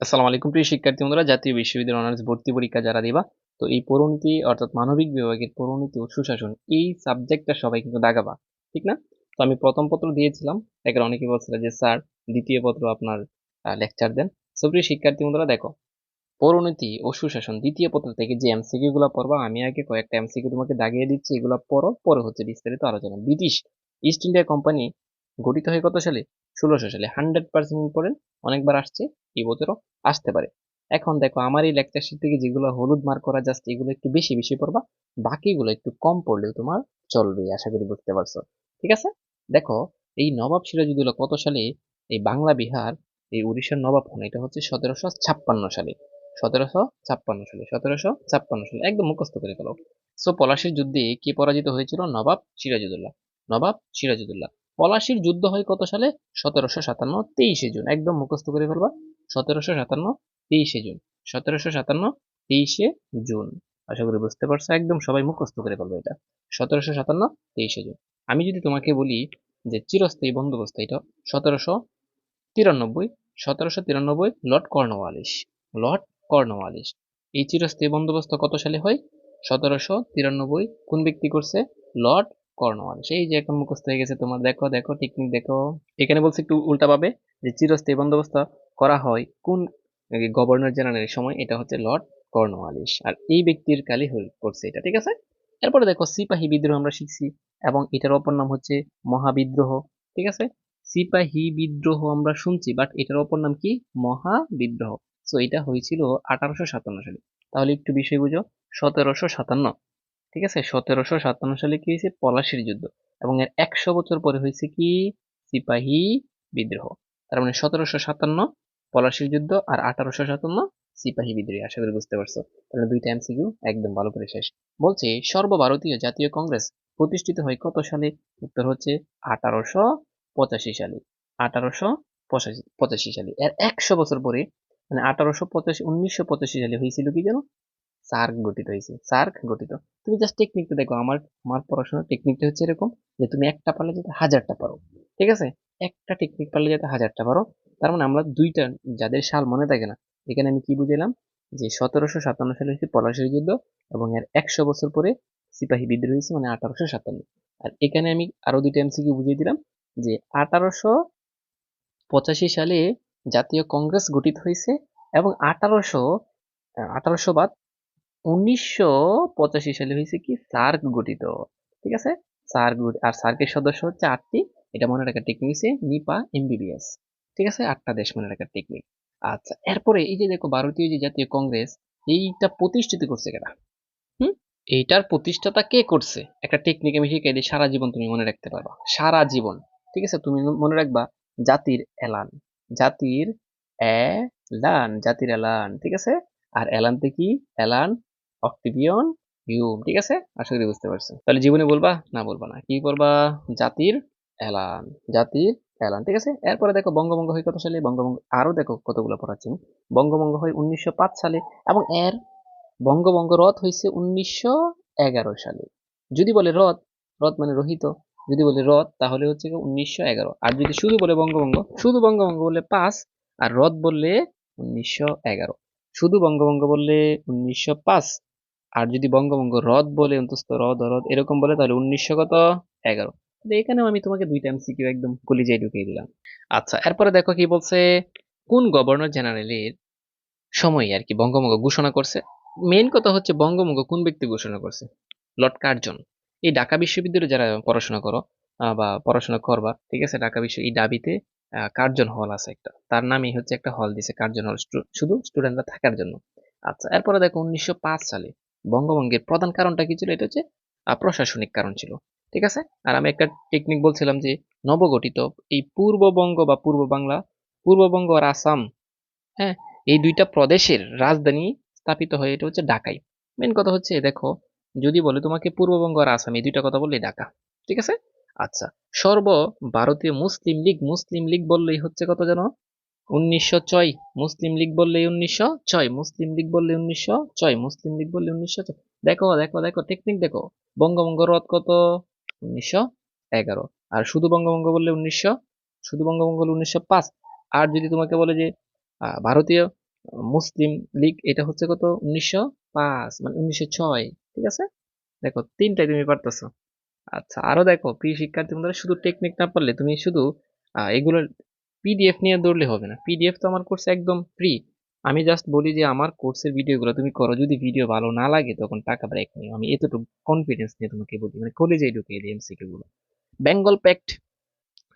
আসসালামু আলাইকুম, প্রিয় শিক্ষার্থী বন্ধুরা। জাতীয় বিশ্ববিদ্যালয় অনার্স ভর্তি পরীক্ষা যারা দিবা, তো এই পরিণতি অর্থাৎ মানবিক বিভাগের পরিণতি ও সুশাসন, এই সাবজেক্টটা সবাই কিন্তু দাগাবা ঠিক না? তো আমি প্রথম পত্র দিয়েছিলাম এখানে অনেকে বলছিল যে, স্যার, দ্বিতীয় পত্র আপনার লেকচার দেন। সো প্রিয় শিক্ষার্থী বন্ধুরা, দেখো পরিণতি ও সুশাসন, দ্বিতীয় পত্র থেকে যে এমসিকিউ গুলো পড়বা, আমি আগে কয়েকটা এমসিকিউ তোমাকে দাগিয়ে দিচ্ছি, এগুলো পড়ো, পরে হচ্ছে বিস্তারিত আলোচনা। ব্রিটিশ ইস্ট ইন্ডিয়া কোম্পানি গঠিত হয় কত সালে? ষোলোশো সালে হান্ড্রেড পার্সেন্ট ইম্পর্টেন্ট অনেকবার আসছে এই বছরও আসতে পারে। এখন দেখো আমার এই লেকচার শিট থেকে যেগুলো হলুদ মার্ক করা যাচ্ছে এগুলো একটু বেশি বেশি পড়বা, বাকিগুলো একটু কম পড়লেও তোমার চলবে, আশা করি বুঝতে পারছ। ঠিক আছে? দেখো, এই নবাব সিরাজুদ্দৌলা কত সালে, এই বাংলা, বিহার, এই উড়িষ্যার নবাব হন? এটা হচ্ছে সতেরোশো ছাপ্পান্ন সালে। সতেরোশো ছাপ্পান্ন সালে, সতেরোশো ছাপ্পান্ন সালে, একদম মুখস্থ করে ফেলো। সো পলাশির যুদ্ধে কে পরাজিত হয়েছিল? নবাব সিরাজুদ্দৌলা নবাব সিরাজুদ্দৌলা পলাশির যুদ্ধ হয় কত সালে? সতেরোশো সাতান্ন, তেইশে জুন। একদম মুখস্থ করে ফেলবা। সতেরোশো সাতান্ন, তেইশে জুন। সতেরোশো সাতান্ন, তেইশে জুন। আশা করি বুঝতে পারছ, একদম সবাই মুখস্থ করে ফেলবে এটা। সতেরোশো সাতান্ন, তেইশে জুন। আমি যদি তোমাকে বলি যে চিরস্থায়ী বন্দোবস্ত এটা, সতেরোশো তিরানব্বই সতেরোশো তিরানব্বই, লর্ড কর্নওয়ালিস লর্ড কর্নওয়ালিস এই চিরস্থায়ী বন্দোবস্ত কত সালে হয়? সতেরোশো তিরানব্বই, কোন ব্যক্তি করছে? লর্ড কর্নওয়ালিস এই যে এখন মুখস্থ হয়ে গেছে, তোমার দেখো দেখো টেকনিক দেখো। এখানে বলছে একটু উল্টা পাবে যে চিরস্থায়ী বন্দোবস্ত করা হয় কোন গভর্নর জেনারেলের সময়, এটা হচ্ছে লর্ড কর্নওয়ালিস আর এই ব্যক্তির কালই করছে এটা, ঠিক আছে? এরপরে দেখো, সিপাহী বিদ্রোহ আমরা শিখছি এবং এটার অপর নাম হচ্ছে মহাবিদ্রোহ, ঠিক আছে? সিপাহী বিদ্রোহ আমরা শুনছি বাট এটার অপর নাম কি? মহাবিদ্রোহ। সো এটা হয়েছিল আঠারোশো সাতান্ন সালে। তাহলে একটু বিষয় বুঝো, সতেরোশো সাতান্ন। ঠিক আছে? সতেরোশো সাতান্ন সালে কি হয়েছে? পলাশির যুদ্ধ। এবং এর একশো বছর পরে হয়েছে কি? সিপাহী বিদ্রোহ। তার মানে সতেরোশো সাতান্ন পলাশির যুদ্ধ আর আঠারোশো সাতান্ন সিপাহী বিদ্রোহী। আশা করি বুঝতে পারছ। তাহলে দুইটা এমসিকিউ একদম ভালো করে শেষ। বলছে, সর্বভারতীয় জাতীয় কংগ্রেস প্রতিষ্ঠিত হয় কত সালে? উত্তর হচ্ছে আঠারোশো পঁচাশি সালে। আঠারোশো পঁচাশি পঁচাশি সালে। এর একশো বছর পরে মানে আঠারোশো পঁচাশি, উনিশশো পঁচাশি সালে হয়েছিল কি যেন? সার্ক গঠিত হয়েছে। সার্ক গঠিত। তুমি জাস্ট টেকনিকটা দেখো। আমার আমার পড়াশোনার টেকনিকটা হচ্ছে এরকম যে, তুমি একটা পারলে যাতে হাজারটা পারো। ঠিক আছে? একটা টেকনিক পারলে যাতে হাজারটা পারো। তার মানে আমরা দুইটা, যাদের সাল মনে থাকে না, এখানে আমি কি বুঝলাম যে, সতেরোশো সাতান্ন সালে হচ্ছে পলাশির যুদ্ধ এবং এর একশো বছর পরে সিপাহী বিদ্রোহ হয়েছে মানে আঠারোশো সাতান্ন। আর এখানে আমি আরও দুইটা এমসি এমসিকিউ বুঝিয়ে দিলাম যে, আঠারোশো পঁচাশি সালে জাতীয় কংগ্রেস গঠিত হয়েছে এবং আঠারোশো আঠারোশো বাদ উনিশশো পঁচাশি সালে হয়েছে কি? সার্ক গঠিত। ঠিক আছে? সার্ক আর সার্কের সদস্য হচ্ছে আটটি। এটা মনে রাখার টেকনিক হচ্ছে নিপা এমবিবিএস। ঠিক আছে? আটটা দেশ মনে রাখার টেকনিক আচ্ছা এরপরে এই যে দেখো ভারতীয় যে জাতীয় কংগ্রেস, এইটা প্রতিষ্ঠিত করছে কেনা হুম? এইটার প্রতিষ্ঠাতা কে করছে? একটা টেকনিক আমি শিখে দিই, সারা জীবন তুমি মনে রাখতে পারবা। সারা জীবন। ঠিক আছে? তুমি মনে রাখবা, জাতির এলান। জাতির এলান। জাতির এলান। ঠিক আছে? আর এলানতে কি? এলান অক্টিভিয়ন হিউম ঠিক আছে? আশা করি বুঝতে পারছ তাহলে জীবনে বলবা, না বলবা না। কি করবা জাতির এলান। জাতির এলান, ঠিক আছে? এরপরে দেখো বঙ্গভঙ্গ হয় কত সালে? বঙ্গভঙ্গ, আরও দেখো কতগুলো পড়াচ্ছি। বঙ্গভঙ্গ হয় উনিশশো পাঁচ সালে এবং এর বঙ্গভঙ্গ রথ হয়েছে উনিশশো এগারো সালে। যদি বলে রথ রথ মানে রহিত। যদি বলে রথ তাহলে হচ্ছে উনিশশো এগারো। আর যদি শুধু বলে বঙ্গভঙ্গ, শুধু বঙ্গভঙ্গ বললে পাঁচ, আর রথ বললে উনিশশো এগারো। শুধু বঙ্গভঙ্গ বললে উনিশশো পাঁচ। আর যদি বঙ্গভঙ্গ রদ বলে, অন্তস্থ রদ রদ এরকম বলে, তাহলে উনিশশো কত? এগারো। এখানেও আমি তোমাকে দুইটা এমসিকিউ একদম কলিজায় ঢুকিয়ে দিলাম। আচ্ছা এরপরে দেখো কি বলছে, কোন গভর্নর জেনারেলের সময় আর কি বঙ্গভঙ্গ ঘোষণা করছে? মেন কথা হচ্ছে বঙ্গভঙ্গ কোন ব্যক্তি ঘোষণা করছে? Lord Curzon. এই ঢাকা বিশ্ববিদ্যালয়ে যারা পড়াশোনা করো বা পড়াশোনা করবা, ঠিক আছে? ঢাকা বিশ্ব, এই ডাবিতে কার্জন হল আছে একটা। তার নামেই হচ্ছে একটা হল দিছে কার্জন হল। শুধু স্টুডেন্টরা থাকার জন্য। আচ্ছা এরপরে দেখো উনিশশো পাঁচ সালে বঙ্গভঙ্গের প্রধান কারণটা কি ছিল? এটা হচ্ছে প্রশাসনিক কারণ ছিল। ঠিক আছে? আর আমি একটা টেকনিক বলছিলাম যে, নবগঠিত এই পূর্ববঙ্গ বা পূর্ব বাংলা পূর্ববঙ্গ আর আসাম হ্যাঁ এই দুইটা প্রদেশের রাজধানী স্থাপিত হয়ে এটা হচ্ছে ঢাকাই। মেন কথা হচ্ছে, দেখো, যদি বলে তোমাকে পূর্ববঙ্গ আর আসাম, এই দুইটা কথা বললে ঢাকা। ঠিক আছে? আচ্ছা সর্ব ভারতীয় মুসলিম লীগ মুসলিম লীগ বললেই হচ্ছে কত জানো উনিশশো ছয়, মুসলিম লীগ বললেই উনিশশো ছয়, মুসলিম লীগ বললে উনিশশো ছয়, মুসলিম লীগ বললে উনিশশো ছয়। দেখো দেখো দেখো টেকনিক দেখো। বঙ্গভঙ্গ রথ কত? উনিশশো এগারো। আর শুধু বঙ্গভঙ্গ বললে উনিশশো, শুধু বঙ্গভঙ্গ বললে উনিশশো পাঁচ। আর যদি তোমাকে বলে যে ভারতীয়, মুসলিম লীগ, এটা হচ্ছে কত? উনিশশো পাঁচ মানে উনিশশো ছয়, ঠিক আছে? দেখো, তিনটাই তুমি পারতেছো। আচ্ছা আরও দেখো, প্রিয় শিক্ষার্থী শুধু টেকনিক না পারলে তুমি শুধু এগুলোর পিডিএফ নিয়ে দৌড়লে হবে না। পিডিএফ তো আমার কোর্সে একদম ফ্রি আমি জাস্ট বলি যে আমার কোর্সের ভিডিওগুলো তুমি করো। যদি ভিডিও ভালো না লাগে, তখন টাকা ব্রেক নিও। আমি এতটুকু কনফিডেন্স নিয়ে তোমাকে বলি। মানে কলেজেই ঢুকিয়ে দিই এমসিকিউ গুলো। বেঙ্গল প্যাক্ট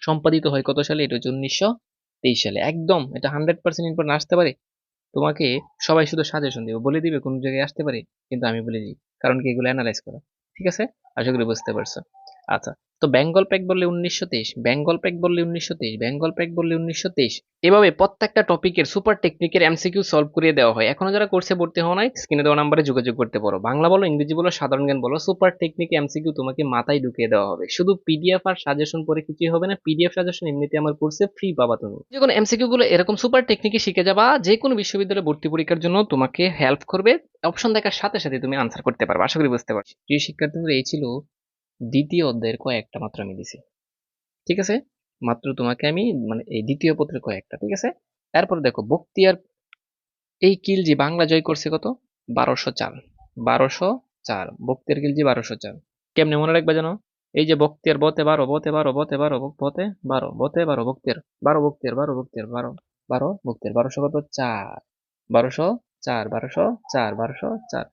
সম্পাদিত হয় কত সালে? এটা হচ্ছে উনিশশো তেইশ সালে। একদম, এটা হান্ড্রেড পার্সেন্ট ইম্পর্টেন্ট আসতে পারে। তোমাকে সবাই শুধু সাজেশন দিবে। বলে দিবে কোন জায়গায় আসতে পারে, কিন্তু আমি বলে দিই। কারণ কি? এগুলো অ্যানালাইজ করা। ঠিক আছে? আশা করি বুঝতে পারছ। আচ্ছা। তো বেঙ্গল প্যাক বললে উনিশশো তেইশ, বেঙ্গল প্যাক বললে উনিশশো তেইশ, বেঙ্গল প্যাক বললে উনিশশো তেইশ। এভাবে প্রত্যেকটা টপিকের সুপার টেকনিকের এমসিকিউ সলভ করিয়ে দেওয়া হয়। এখনও যারা কোর্সে ভর্তি হওয়া নাই স্ক্রিনে দেওয়া নাম্বারে যোগাযোগ করতে পারো। বাংলা বলো, ইংরেজি বলো, সাধারণ জ্ঞান বলো সুপার টেকনিক এমসিকিউ তোমাকে মাথায় ঢুকিয়ে দেওয়া হবে। শুধু পিডিএফ আর সাজেশন পরে কিছুই হবে না পিডিএফ সাজেশন এমনিতে আমার কোর্সে ফ্রি পাবা তুমি। যখন এমসিকিউ গুলো এরকম সুপার টেকনিকে শিখে যাবা, যে কোনো বিশ্ববিদ্যালয়ে ভর্তি পরীক্ষার জন্য তোমাকে হেল্প করবে। অপশন দেখার সাথে সাথে তুমি আনসার করতে পারবে, আশা করি বুঝতে পারছি। প্রিয় শিক্ষার্থীদের এই ছিল দ্বিতীয় অধ্যায়ের কয়েকটা মাত্র আমি দিছি। ঠিক আছে? মাত্র তোমাকে আমি মানে এই দ্বিতীয় পত্রের কয়েকটা, ঠিক আছে? তারপর দেখো, বক্তিয়ার, এই কিলজি বাংলা জয় করছে কত? বারোশো চার। বারোশো চার। বক্তিয়ার কিলজি বারোশো চার। কেমনে মনে রাখবে জানো? এই যে বক্তিয়ার, বতে বারো বতে বারো বতে বারো বতে বারো বতে বারো, বক্তিয়ার বারো বক্তিয়ার বারো বক্তিয়ার, বারো বারো বক্তিয়ার, বারোশো কত? চার। বারোশো চার বারোশো চার বারোশো চার।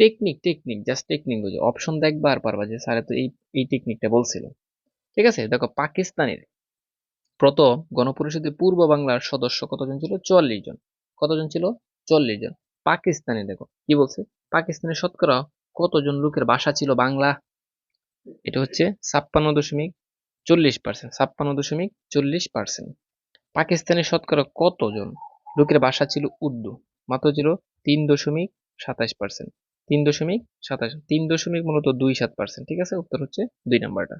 টেকনিক টেকনিক জাস্ট টেকনিক বুঝো। অপশন দেখবা আর পারবা যে, স্যার তো এই এই টেকনিকটা বলছিল। ঠিক আছে? দেখো, পাকিস্তানের প্রথম গণপরিষদের পূর্ব বাংলার সদস্য কতজন ছিল? চুয়াল্লিশ জন। কতজন ছিল? চল্লিশ জন। পাকিস্তানে, দেখো, কি বলছে? পাকিস্তানের শতকরা কতজন লোকের ভাষা ছিল বাংলা? এটা হচ্ছে ছাপ্পান্ন দশমিক চল্লিশ পার্সেন্ট ছাপ্পান্ন দশমিক চল্লিশ পার্সেন্ট পাকিস্তানের শতকরা কতজন লোকের ভাষা ছিল উর্দু? মাত্র ছিল তিন দশমিক সাতাশ পার্সেন্ট তিন দশমিক সাতাশ। তিন দশমিক মূলত দুই সাত পার্সেন্ট ঠিক আছে? উত্তর হচ্ছে দুই নাম্বারটা।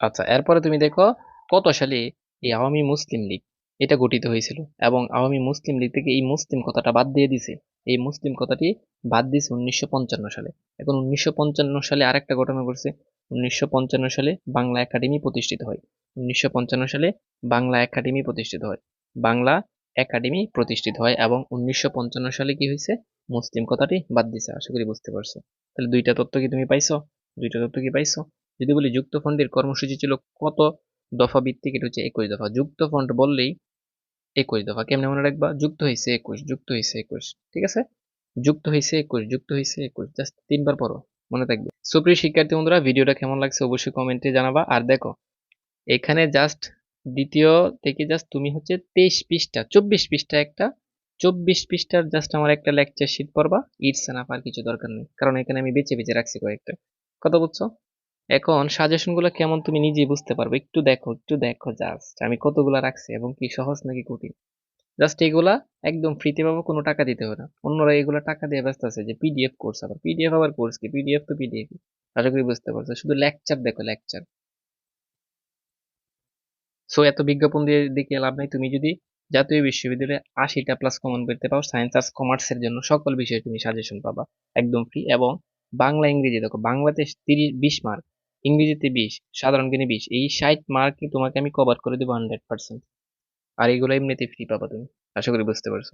আচ্ছা এরপরে তুমি দেখো কত সালে এই আওয়ামী মুসলিম লীগ এটা গঠিত হয়েছিল এবং আওয়ামী মুসলিম লীগ থেকে এই মুসলিম কথাটা বাদ দিয়ে দিছে। এই মুসলিম কথাটি বাদ দিয়েছে উনিশশো পঞ্চান্ন সালে। এখন উনিশশো পঞ্চান্ন সালে আরেকটা ঘটনা ঘটছে। উনিশশো পঞ্চান্ন সালে বাংলা একাডেমি প্রতিষ্ঠিত হয়। উনিশশো পঞ্চান্ন সালে বাংলা একাডেমি প্রতিষ্ঠিত হয়। বাংলা একাডেমি প্রতিষ্ঠিত হয় এবং উনিশশো পঞ্চান্ন সালে কি হয়েছে? মুসলিম কথাটি বাদ দিছে, আশা করি বুঝতে পারছ। তাহলে দুইটা তথ্য কি তুমি পাইছো? দুইটা তথ্য কি পাইছো? যদি বলি যুক্ত ফন্ডের কর্মসূচি ছিল কত দফা ভিত্তিক, এটা হচ্ছে একুশ দফা। যুক্ত ফন্ড বললেই একুশ দফা। কেমনে মনে রাখবা? যুক্ত হয়েছে একুশ, যুক্ত হয়েছে একুশ, ঠিক আছে? যুক্ত হয়েছে একুশ, যুক্ত হয়েছে একুশ, জাস্ট তিনবার পড়ো, মনে থাকবে। সুপ্রিয় শিক্ষার্থী বন্ধুরা, ভিডিওটা কেমন লাগছে অবশ্যই কমেন্টে জানাবা। আর দেখো, এখানে জাস্ট দ্বিতীয় থেকে জাস্ট তুমি হচ্ছে তেইশ পৃষ্ঠা, চব্বিশ পৃষ্ঠা একটা চব্বিশ পৃষ্ঠার জাস্ট আমার একটা লেকচার শিট পড়বা। ইটস এনাফ আর কিছু দরকার নেই। কারণ এখানে আমি বেছে বেছে রাখছি কয়েকটা। কথা বুঝছ এখন সাজেশনগুলো কেমন তুমি নিজেই বুঝতে পারবে। একটু দেখো একটু দেখো জাস্ট আমি কতগুলা রাখছি এবং কি সহজ নাকি কঠিন? জাস্ট এগুলা একদম ফ্রিতে পাবো, কোনো টাকা দিতে হবে না। অন্যরা এগুলা টাকা দিয়ে ব্যস্ত আছে যে পিডিএফ কোর্স আবার। পিডিএফ আবার কোর্স কি? পিডিএফ তো পিডিএফ আশা করি বুঝতে পারছ। শুধু লেকচার দেখো লেকচার সো এত বিজ্ঞাপন দিয়ে দেখে লাভ নাই। তুমি যদি জাতীয় বিশ্ববিদ্যালয়ে আশিটা প্লাস কমন করতে পারো সায়েন্স আর্টস কমার্সের জন্য সকল বিষয়ে তুমি সাজেশন পাবা, একদম ফ্রি এবং বাংলা, ইংরেজি, দেখো বাংলাতে তিরিশ, বিশ মার্ক ইংরেজিতে বিশ, সাধারণ জ্ঞানে বিশ, এই ষাট মার্কে তোমাকে আমি কভার করে দেবো হান্ড্রেড পার্সেন্ট আর এগুলো এমনিতে ফ্রি পাবা তুমি, আশা করি বুঝতে পারছ।